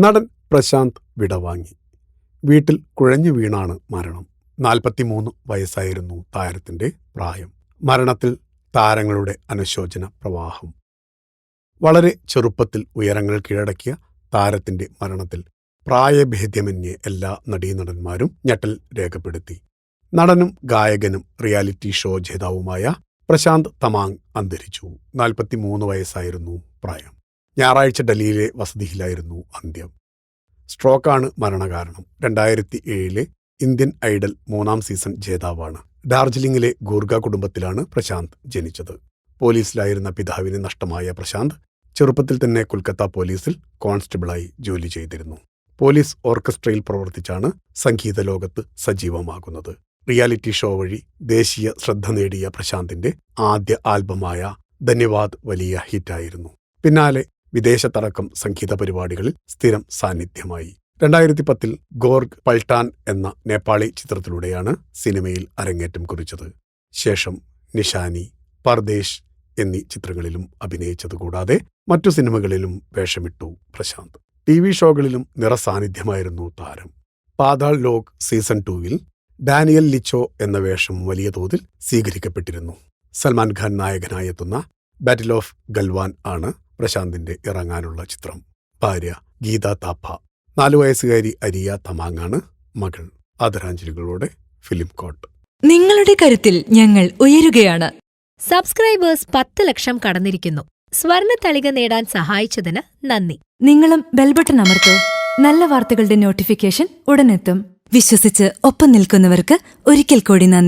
നടൻ പ്രശാന്ത് വിടവാങ്ങി. വീട്ടിൽ കുഴഞ്ഞു വീണാണ് മരണം. നാൽപ്പത്തിമൂന്ന് വയസ്സായിരുന്നു താരത്തിന്റെ പ്രായം. മരണത്തിൽ താരങ്ങളുടെ അനുശോചന പ്രവാഹം. വളരെ ചെറുപ്പത്തിൽ ഉയരങ്ങൾ കീഴടക്കിയ താരത്തിന്റെ മരണത്തിൽ പ്രായഭേദ്യമന്യേ എല്ലാ നടീനടന്മാരും ഞെട്ടൽ രേഖപ്പെടുത്തി. നടനും ഗായകനും റിയാലിറ്റി ഷോ ജേതാവുമായ പ്രശാന്ത് തമാങ് അന്തരിച്ചു. നാൽപ്പത്തിമൂന്ന് വയസ്സായിരുന്നു പ്രായം. ഞായറാഴ്ച ഡൽഹിയിലെ വസതിയിലായിരുന്നു അന്ത്യം. സ്ട്രോക്കാണ് മരണകാരണം. രണ്ടായിരത്തി ഏഴിലെ ഇന്ത്യൻ ഐഡൽ മൂന്നാം സീസൺ ജേതാവാണ്. ഡാർജിലിംഗിലെ ഗൂർഗ കുടുംബത്തിലാണ് പ്രശാന്ത് ജനിച്ചത്. പോലീസിലായിരുന്ന പിതാവിന് നഷ്ടമായ പ്രശാന്ത് ചെറുപ്പത്തിൽ തന്നെ കൊൽക്കത്ത പോലീസിൽ കോൺസ്റ്റബിളായി ജോലി ചെയ്തിരുന്നു. പോലീസ് ഓർക്കസ്ട്രയിൽ പ്രവർത്തിച്ചാണ് സംഗീത ലോകത്ത് സജീവമാകുന്നത്. റിയാലിറ്റി ഷോ വഴി ദേശീയ ശ്രദ്ധ നേടിയ പ്രശാന്തിന്റെ ആദ്യ ആൽബമായ ധന്യവാദ് വലിയ ഹിറ്റായിരുന്നു. പിന്നാലെ വിദേശത്തടക്കം സംഗീത പരിപാടികളിൽ സ്ഥിരം സാന്നിധ്യമായി. രണ്ടായിരത്തി പത്തിൽ ഗോർഗ് പൾട്ടാൻ എന്ന നേപ്പാളി ചിത്രത്തിലൂടെയാണ് സിനിമയിൽ അരങ്ങേറ്റം കുറിച്ചത്. ശേഷം നിഷാനി പർദേശ് എന്നീ ചിത്രങ്ങളിലും അഭിനയിച്ചതുകൂടാതെ മറ്റു സിനിമകളിലും വേഷമിട്ടു പ്രശാന്ത്. ടി വി ഷോകളിലും നിറസാന്നിധ്യമായിരുന്നു താരം. പാതാൾ ലോക് സീസൺ ടൂവിൽ ഡാനിയൽ ലിച്ചോ എന്ന വേഷം വലിയ തോതിൽ സ്വീകരിക്കപ്പെട്ടിരുന്നു. സൽമാൻ ഖാൻ നായകനായെത്തുന്ന ബാറ്റിൽ ഓഫ് ഗൽവാൻ ആണ് പ്രശാന്തിന്റെ ഇറങ്ങാനുള്ള ചിത്രം. ഭാര്യ ഗീത താപ്പ. നാലു വയസ്സുകാരി അരിയ തമാങ്ങാണ് മകൾ. ആദരാഞ്ജലികളോടെ ഫിലിം കോട്ട്. നിങ്ങളുടെ കരുത്തിൽ ഞങ്ങൾ ഉയരുകയാണ്. സബ്സ്ക്രൈബേഴ്സ് പത്ത് ലക്ഷം കടന്നിരിക്കുന്നു. സ്വർണ തളിക നേടാൻ സഹായിച്ചതിന് നന്ദി. നിങ്ങളും ബെൽബട്ടൺ അമർത്തോ. നല്ല വാർത്തകളുടെ നോട്ടിഫിക്കേഷൻ ഉടനെത്തും. വിശ്വസിച്ച് ഒപ്പം നിൽക്കുന്നവർക്ക് ഒരിക്കൽ കൂടി നന്ദി.